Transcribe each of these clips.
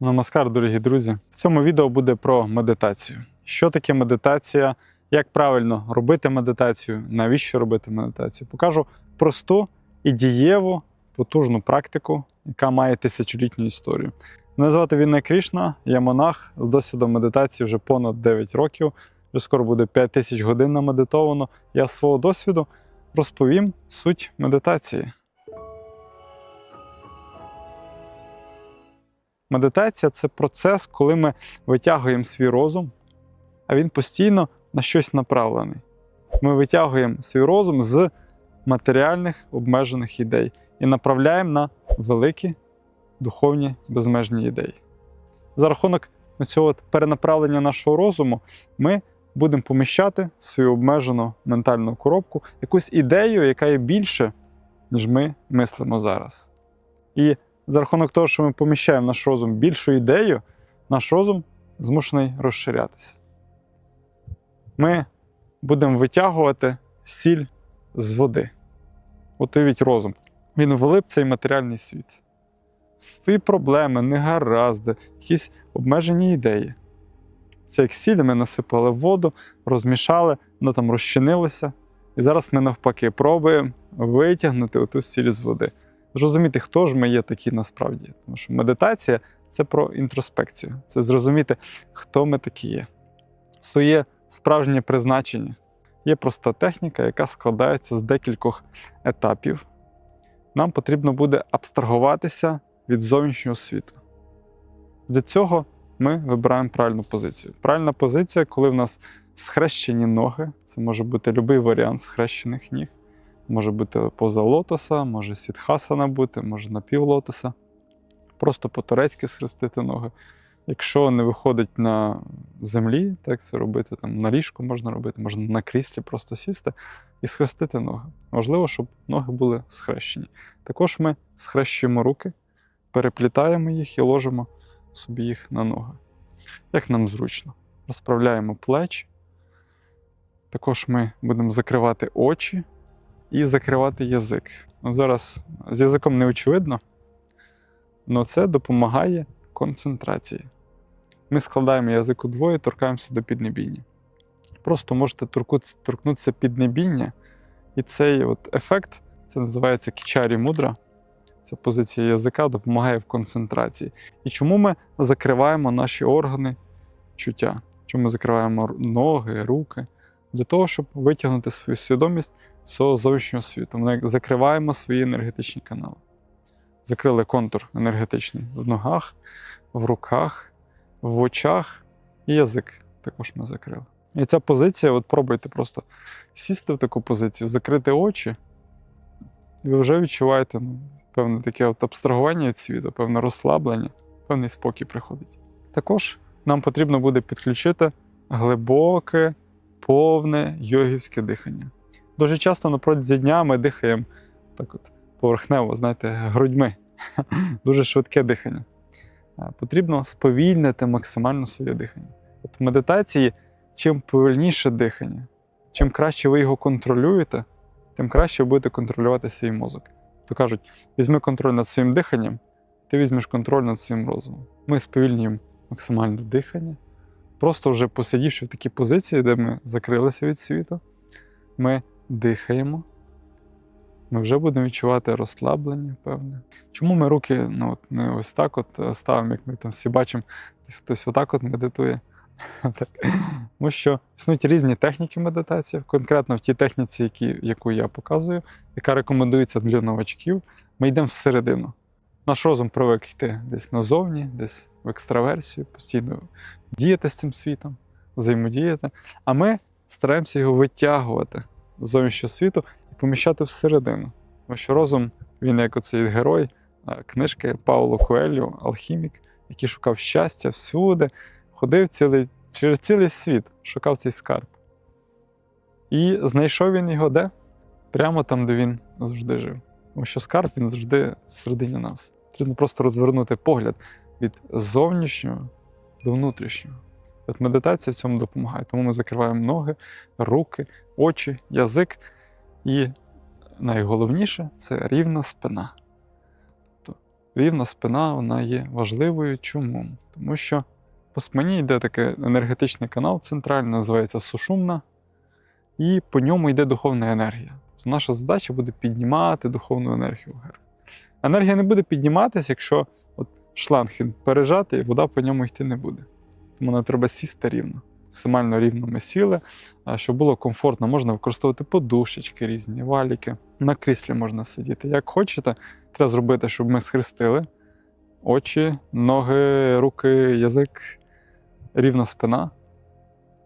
Намаскар, дорогі друзі. В цьому відео буде про медитацію. Що таке медитація, як правильно робити медитацію, навіщо робити медитацію. Покажу просту і дієву, потужну практику, яка має тисячолітню історію. Мене звати Вінна Крішна, я монах з досвідом медитації вже понад 9 років. Вже скоро буде 5 тисяч годин намедитовано. Я свого досвіду розповім суть медитації. Медитація це процес, коли ми витягуємо свій розум, а він постійно на щось направлений. Ми витягуємо свій розум з матеріальних обмежених ідей і направляємо на великі духовні безмежні ідеї. За рахунок цього перенаправлення нашого розуму ми будемо поміщати свою обмежену ментальну коробку якусь ідею, яка є більше, ніж ми мислимо зараз. І за рахунок того, що ми поміщаємо наш розум більшу ідею, наш розум змушений розширятися. Ми будемо витягувати сіль з води. От уявіть розум. Він влип цей матеріальний світ. Свої проблеми, негаразди, якісь обмежені ідеї. Це як сіль ми насипали воду, розмішали, воно там розчинилося. І зараз ми навпаки пробуємо витягнути оту сіль з води зрозуміти, хто ж ми є такі насправді. Тому що медитація це про інтроспекцію, це зрозуміти, хто ми такі є. Своє справжнє призначення. Є проста техніка, яка складається з декількох етапів. Нам потрібно буде абстрагуватися від зовнішнього світу. Для цього ми вибираємо правильну позицію. Правильна позиція, коли в нас схрещені ноги, це може бути будь-який варіант схрещених ніг. Може бути поза лотоса, може сітхасана бути, може напів лотоса. Просто по-турецьки схрестити ноги. Якщо не виходить на землі, так це робити там на ліжку можна робити, можна на кріслі просто сісти і схрестити ноги. Важливо, щоб ноги були схрещені. Також ми схрещуємо руки, переплітаємо їх і ложимо собі їх на ноги. Як нам зручно. Розправляємо плечі. Також ми будемо закривати очі і закривати язик. Ну, Зараз з язиком не очевидно, але це допомагає концентрації. Ми складаємо язик удвоє, торкаємося до піднебіння. Просто можете торкнутися піднебіння, і цей от ефект це називається кічарі мудра. Ця позиція язика допомагає в концентрації. І чому ми закриваємо наші органи чуття? Чому ми закриваємо ноги, руки? Для того, щоб витягнути свою свідомість цього зовнішнього світу. Ми закриваємо свої енергетичні канали. Закрили контур енергетичний в ногах, в руках, в очах і язик також ми закрили. І ця позиція, от пробуйте просто сісти в таку позицію, закрити очі, і ви вже відчуваєте ну, певне таке от абстрагування від світу, певне розслаблення, певний спокій приходить. Також нам потрібно буде підключити глибоке, повне йогівське дихання. Дуже часто на протязі дня ми дихаємо так от поверхнево, знаєте, грудьми. Дуже швидке дихання. Потрібно сповільнити максимально своє дихання. От в медитації, чим повільніше дихання, чим краще ви його контролюєте, тим краще ви будете контролювати свій мозок. То кажуть, візьми контроль над своїм диханням, ти візьмеш контроль над своїм розумом. Ми сповільнюємо максимально дихання, просто вже посидівши в такій позиції, де ми закрилися від світу, ми дихаємо, ми вже будемо відчувати розслаблення, певне. Чому ми руки ну, от, не ось так от ставимо, як ми там всі бачимо, хтось отак от медитує. Тому що існують різні техніки медитації, конкретно в тій техніці, які, яку я показую, яка рекомендується для новачків, ми йдемо всередину. Наш розум привик йти десь назовні, десь в екстраверсію, постійно діяти з цим світом, взаємодіяти. А ми стараємося його витягувати зовнішнього світу і поміщати всередину. Тому що розум, він як оцей герой книжки Пауло Куелю, алхімік, який шукав щастя всюди, ходив цілий, через цілий світ, шукав цей скарб. І знайшов він його де? Прямо там, де він завжди жив. Тому що скарб він завжди всередині нас. Потрібно просто розвернути погляд від зовнішнього до внутрішнього. От медитація в цьому допомагає. Тому ми закриваємо ноги, руки, очі, язик. І найголовніше це рівна спина. Рівна спина вона є важливою. Чому? Тому що по спині йде такий енергетичний канал центральний, називається сушумна, і по ньому йде духовна енергія. Тобто наша задача буде піднімати духовну енергію. Енергія не буде підніматися, якщо от шланг він і вода по ньому йти не буде. Нам треба сісти рівно. Максимально рівно ми сіли, щоб було комфортно, можна використовувати подушечки різні, валіки. На кріслі можна сидіти. Як хочете, треба зробити, щоб ми схрестили очі, ноги, руки, язик, рівна спина.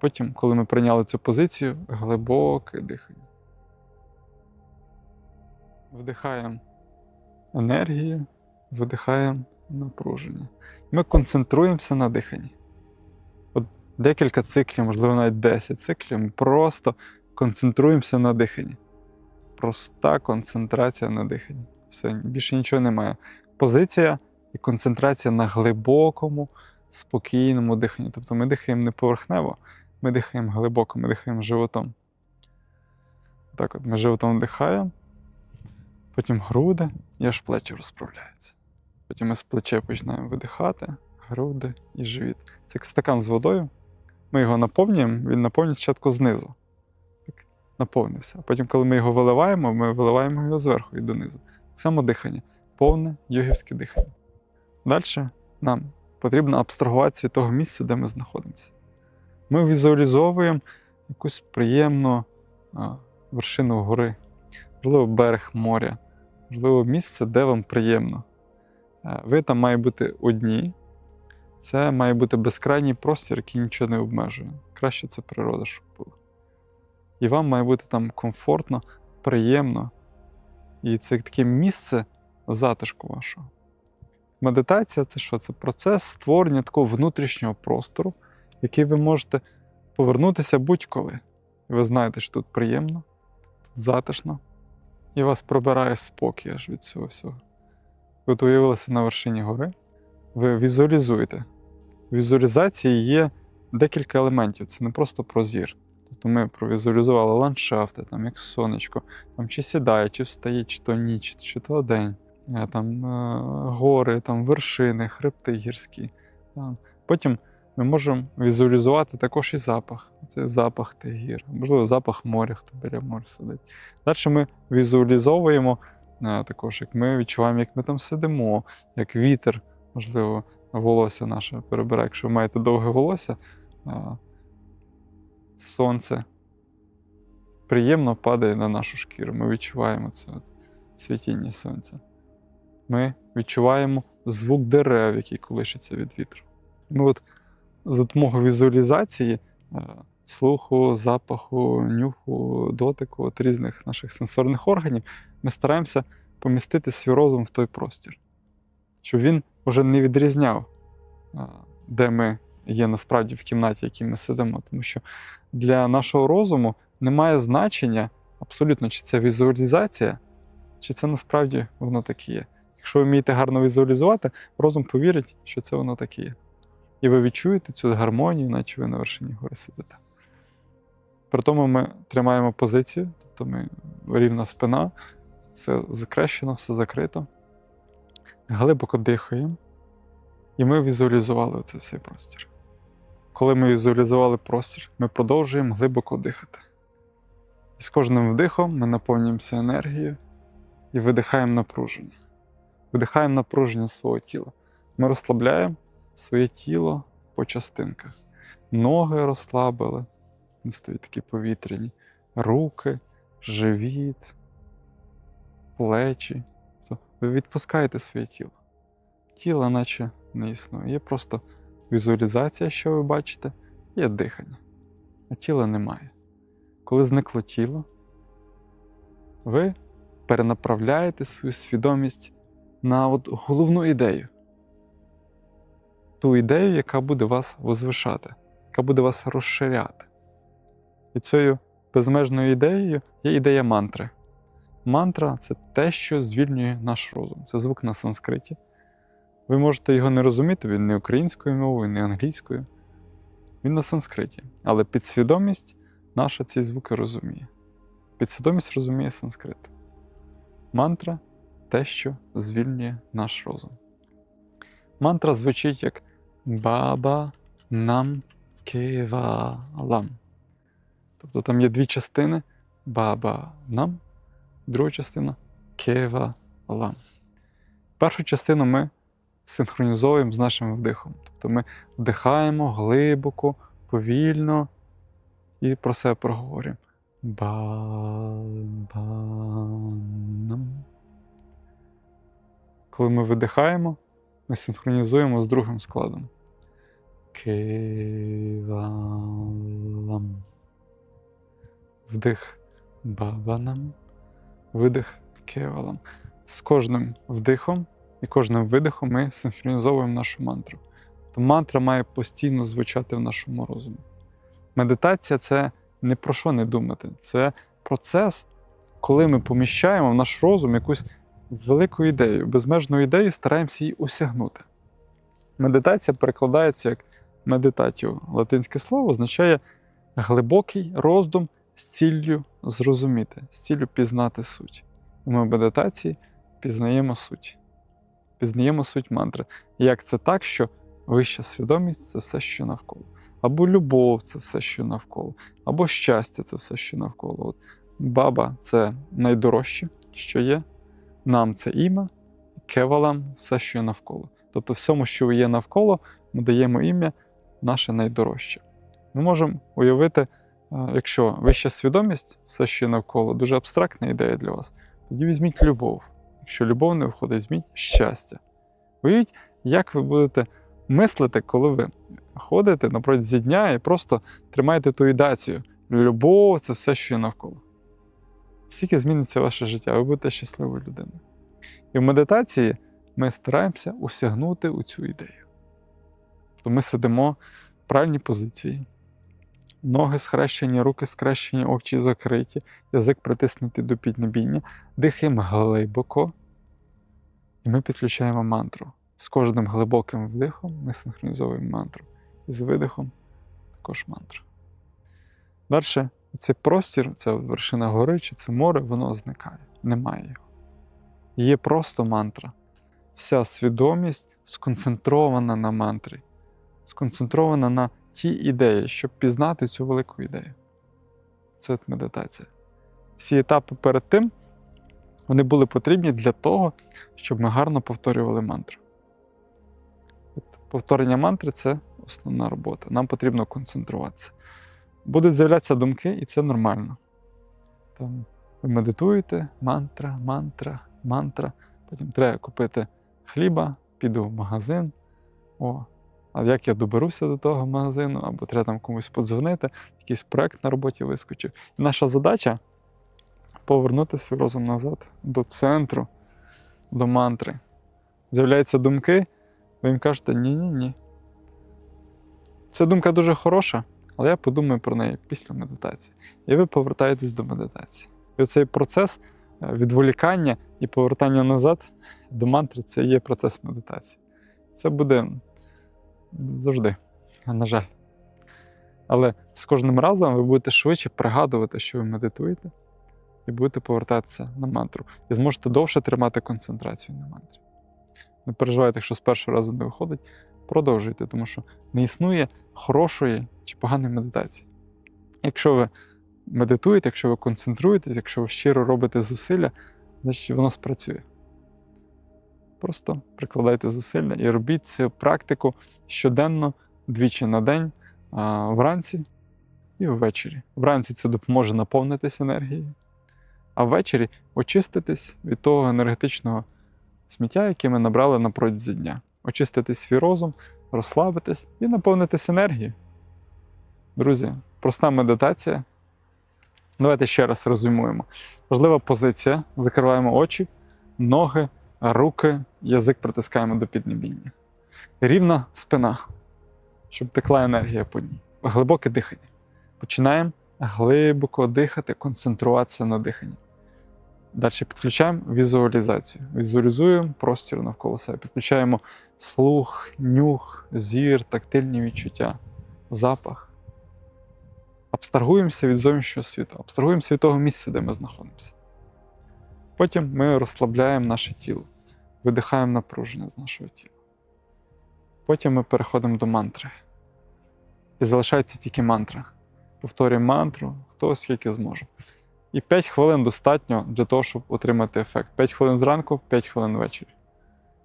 Потім, коли ми прийняли цю позицію, глибоке дихання. Вдихаємо енергію, видихаємо напруження. Ми концентруємося на диханні. Декілька циклів, можливо, навіть 10 циклів, ми просто концентруємося на диханні. Проста концентрація на диханні. Все, більше нічого немає. Позиція і концентрація на глибокому, спокійному диханні. Тобто ми дихаємо не поверхнево, ми дихаємо глибоко, ми дихаємо животом. Так от ми животом вдихаємо, потім груди і аж плечі розправляються. Потім ми з плечей починаємо видихати, груди і живіт. Це як стакан з водою. Ми його наповнюємо, він наповнює спочатку знизу. Так, наповнився. А потім, коли ми його виливаємо, ми виливаємо його зверху і донизу. Так само дихання, повне йогівське дихання. Далі нам потрібно абстрагуватися від того місця, де ми знаходимося. Ми візуалізовуємо якусь приємну а, вершину гори, можливо, берег моря, можливо, місце, де вам приємно. Е, Ви там має бути одні. Це має бути безкрайній простір, який нічого не обмежує. Краще це природа, щоб було. І вам має бути там комфортно, приємно. І це таке місце затишку вашого. Медитація це що? Це процес створення такого внутрішнього простору, який ви можете повернутися будь-коли. І ви знаєте, що тут приємно, тут затишно, і вас пробирає спокій аж від цього всього. Ви уявилися на вершині гори, ви візуалізуєте. Візуалізації є декілька елементів. Це не просто про зір. Тобто ми провізуалізували ландшафти, там, як сонечко, там, чи сідає, чи встає, чи то ніч, чи то день, е, там, е, гори, там, вершини, хребти гірські. Потім ми можемо візуалізувати також і запах. Це запах тих гір, можливо, запах моря, хто біля моря сидить. Далі ми візуалізовуємо е, також, як ми відчуваємо, як ми там сидимо, як вітер, можливо, волосся наше перебирає. Якщо ви маєте довге волосся, сонце приємно падає на нашу шкіру. Ми відчуваємо це от світіння сонця. Ми відчуваємо звук дерев, який колишиться від вітру. Ми от за допомогою візуалізації слуху, запаху, нюху, дотику, от різних наших сенсорних органів, ми стараємося помістити свій розум в той простір, щоб він вже не відрізняв, де ми є насправді в кімнаті, в якій ми сидимо. Тому що для нашого розуму немає значення абсолютно, чи це візуалізація, чи це насправді воно таке є. Якщо ви вмієте гарно візуалізувати, розум повірить, що це воно таке є. І ви відчуєте цю гармонію, наче ви на вершині гори сидите. При тому ми тримаємо позицію, тобто ми рівна спина, все закрещено, все закрито. Глибоко дихаємо, і ми візуалізували цей всей простір. Коли ми візуалізували простір, ми продовжуємо глибоко дихати. І з кожним вдихом ми наповнюємося енергією і видихаємо напруження. Видихаємо напруження свого тіла. Ми розслабляємо своє тіло по частинках. Ноги розслабили, вони стоять такі повітряні, руки, живіт, плечі. Ви відпускаєте своє тіло. Тіло, наче не існує. Є просто візуалізація, що ви бачите, є дихання, а тіла немає. Коли зникло тіло, ви перенаправляєте свою свідомість на от головну ідею. Ту ідею, яка буде вас возвишати, яка буде вас розширяти. І цією безмежною ідеєю є ідея мантри. Мантра це те, що звільнює наш розум. Це звук на санскриті. Ви можете його не розуміти, він не українською мовою, не англійською. Він на санскриті. Але підсвідомість наша ці звуки розуміє. Підсвідомість розуміє санскрит. Мантра те, що звільнює наш розум. Мантра звучить як Баба нам кевалам. Тобто там є дві частини Баба нам, друга частина кевалам. Першу частину ми синхронізовуємо з нашим вдихом. Тобто ми вдихаємо глибоко, повільно і про себе проговорюємо. Ба-ба-нам. Коли ми видихаємо, ми синхронізуємо з другим складом. Кевалам. Вдих бабанам, видих кевалам. З кожним вдихом і кожним видихом ми синхронізовуємо нашу мантру. То мантра має постійно звучати в нашому розумі. Медитація це не про що не думати. Це процес, коли ми поміщаємо в наш розум якусь велику ідею, безмежну ідею, стараємося її осягнути. Медитація перекладається як медитатіо. Латинське слово означає глибокий роздум з ціллю зрозуміти, з ціллю пізнати суть. Ми в медитації пізнаємо суть. Пізнаємо суть мантри. Як це так, що вища свідомість це все, що навколо. Або любов це все, що навколо, або щастя це все, що навколо. От Баба це найдорожче, що є. Нам це ім'я, кевалам все, що є навколо. Тобто, всьому, що є навколо, ми даємо ім'я наше найдорожче. Ми можемо уявити, якщо вища свідомість, все, є навколо, дуже абстрактна ідея для вас, тоді візьміть любов. Якщо любов не виходить, візьміть щастя. Уявіть, як ви будете мислити, коли ви ходите на протязі дня і просто тримаєте ту ідацію. Любов це все, що є навколо. Скільки зміниться ваше життя, ви будете щасливою людиною. І в медитації ми стараємося осягнути у цю ідею. То ми сидимо в правильній позиції, ноги схрещені, руки схрещені, очі закриті, язик притиснутий до піднебіння, дихаємо глибоко, і ми підключаємо мантру. З кожним глибоким вдихом ми синхронізовуємо мантру. І з видихом також мантра. Далі цей простір, ця вершина гори чи це море, воно зникає. Немає його. Є просто мантра. Вся свідомість сконцентрована на мантрі, сконцентрована на ті ідеї, щоб пізнати цю велику ідею. Це медитація. Всі етапи перед тим вони були потрібні для того, щоб ми гарно повторювали мантру. От Повторення мантри це основна робота. Нам потрібно концентруватися. Будуть з'являтися думки, і це нормально. Там ви медитуєте, мантра, мантра, мантра. Потім треба купити хліба, піду в магазин. О, а як я доберуся до того магазину, або треба там комусь подзвонити, якийсь проект на роботі вискочив. І наша задача повернути свій розум назад до центру, до мантри. З'являються думки, ви їм кажете, ні-ні ні. Ця думка дуже хороша, але я подумаю про неї після медитації. І ви повертаєтесь до медитації. І оцей процес е, відволікання і повертання назад до мантри це є процес медитації. Це буде завжди, на жаль. Але з кожним разом ви будете швидше пригадувати, що ви медитуєте, і будете повертатися на мантру. І зможете довше тримати концентрацію на мантрі. Не переживайте, якщо з першого разу не виходить, продовжуйте, тому що не існує хорошої чи поганої медитації. Якщо ви медитуєте, якщо ви концентруєтесь, якщо ви щиро робите зусилля, значить воно спрацює. Просто прикладайте зусилля і робіть цю практику щоденно, двічі на день, вранці і ввечері. Вранці це допоможе наповнитись енергією, а ввечері очиститись від того енергетичного сміття, яке ми набрали на протязі дня. Очистити свій розум, розслабитись і наповнитись енергією. Друзі, проста медитація. Давайте ще раз розуміємо. Важлива позиція. Закриваємо очі, ноги, руки, язик притискаємо до піднебіння. Рівна спина, щоб текла енергія по ній. Глибоке дихання. Починаємо глибоко дихати, концентруватися на диханні. Далі підключаємо візуалізацію. Візуалізуємо простір навколо себе. Підключаємо слух, нюх, зір, тактильні відчуття, запах. Абстрагуємося від зовнішнього світу, абстрагуємося від того місця, де ми знаходимося. Потім ми розслабляємо наше тіло, видихаємо напруження з нашого тіла. Потім ми переходимо до мантри. І залишається тільки мантра. Повторюємо мантру, хто скільки зможе. І 5 хвилин достатньо для того, щоб отримати ефект. 5 хвилин зранку, 5 хвилин ввечері.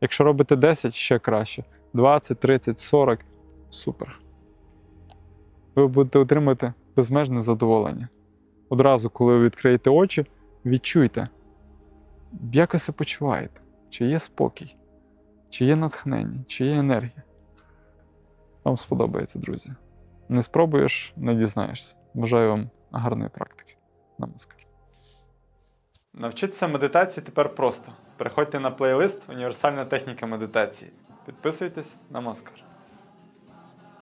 Якщо робите 10, ще краще. 20, 30, 40 супер. Ви будете отримати безмежне задоволення. Одразу, коли ви відкриєте очі, відчуйте, як ви себе почуваєте, чи є спокій, чи є натхнення, чи є енергія. Вам сподобається, друзі. Не спробуєш, не дізнаєшся. Бажаю вам гарної практики. Намаскар. Навчитися медитації тепер просто. Переходьте на плейлист Універсальна техніка медитації. Підписуйтесь на Маскар.